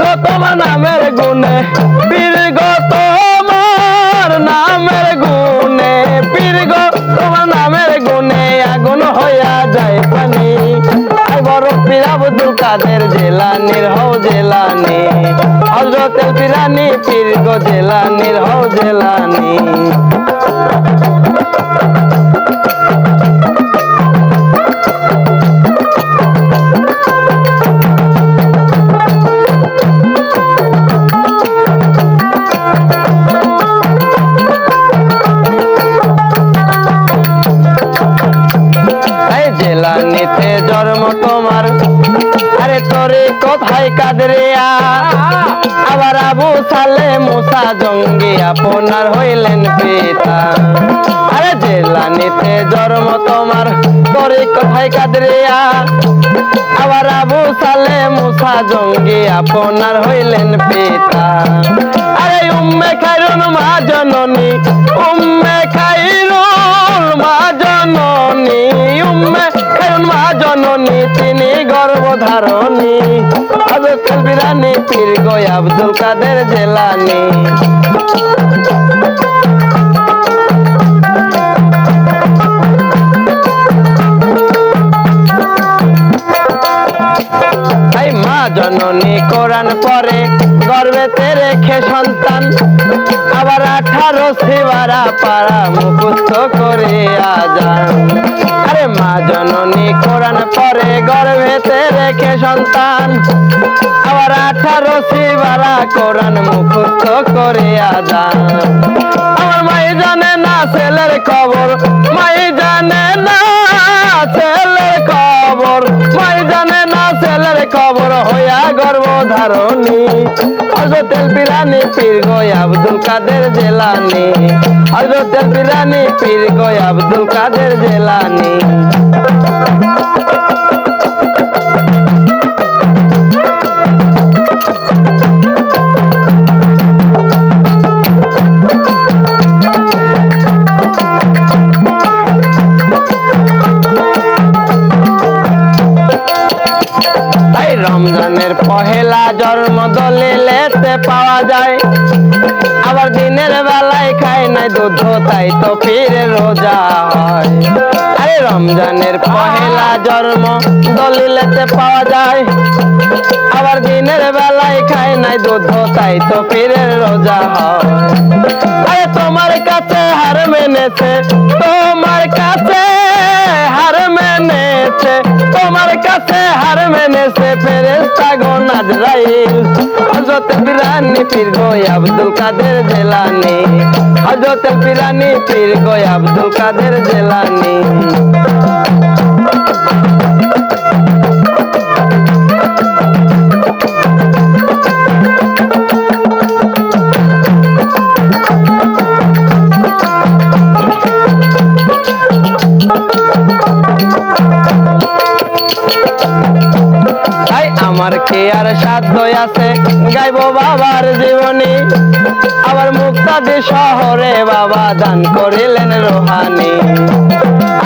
বীরগ তোমার নামের গুণে বীরগ তোমার নামের গুণে বীরগ তোমার নামের গুণে আগুন হইয়া যায় পানি। বড় পীরা আব্দুল কাদের জেলানির হও জেলানি হজরত পিরানি পীরগ জেলানির হও জেলানি। কোথায় কাদরিয়া? আবার আবু সালে মুসা জঙ্গি আপনার হইলেন পিতা। আরে জেলানিতে জন্ম তোমার তোরে কোথায় কাদরিয়া? আবার আবু সালে মুসা জঙ্গি আপনার হইলেন পিতা। আরে উম্মে খাইরুন মা জননী, উম্মে খাইরুন মা জননী, উম্মে খাইরুন মা জননী, তিনি গর্ভধারণী হযরত বিরানি, পীর গো আব্দুল কাদের জেলানি। জননী কোরআন পরে গর্বেতে রেখে সন্তান। আবার আঠারো শিবারা পাড়া মুখস্থ করে আজান। সন্তান। আবার আঠারো শিবারা কোরআন মুখস্থ করে আজান আমার মাই জানে না ছেলের খবর মাই জানে না ছেলের খবর মাই জানে না ছেলের খবর হইয়া গর্ভধারণী। হজরতের পিরানি পীর গই আব্দুল কাদের জেলানি। পিরানি পীর গই আব্দুল কাদের জেলানি। দলিলেতে পাওয়া যায়। আবার দিনের বেলায় খায় নাই দুধ, তাই তো ফিরে রোজা হয়। আরে রমজানের পহেলা জন্ম দলিলেতে পাওয়া যায়। আবার দিনের বেলায় খায় নাই দুধ, তাই তো ফিরে রোজা হয়। আরে তোমার কাছে হার মেনেছে, তোমার কাছে হার মেনেছে, তোমার কাছে হার মেনেছে ফেরেস্তা গো নাজরাইল। হযরত বিরানি পীর গয় আব্দুল কাদের জেলানি। হজরত পিরানি পীর গয় আব্দুল কাদের জেলানি। আমার কি আর সাধ্য আছে? গাইব বাবার জীবনী। আবার মুক্তাদি শহরে বাবা দান করিলেন রোহানি।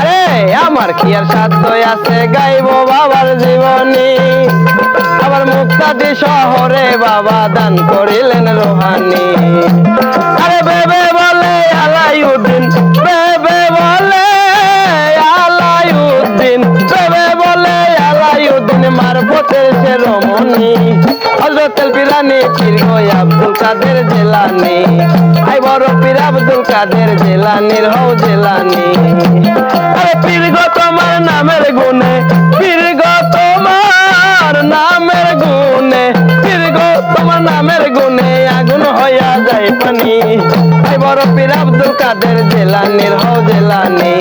আরে, আমার কি আর সাধ্য আছে? গাইব বাবার জীবনী। আবার মুক্তাদি শহরে বাবা দান করিলেন রোহানি। আরে, বেবে বলে আলাইউদ্দিন পীর জেলানি। আই বড় পীর আব্দুল কাদের জেলানির হও জেলানি। আরে পীর গো তোমার নামের গুণে পীর গো তোমার নামের গুণে পীর গো তোমার নামের গুণে আগুন হইয়া যায় পানি। আই বড় পীর আব্দুল কাদের জেলানির হও জেলানি।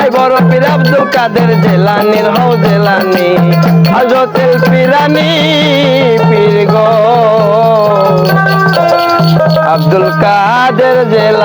আই বড় পীর আব্দুল কাদের জেলানির হও জেলানি। হজরতেল পিরানি আব্দুল কাদের জেলানি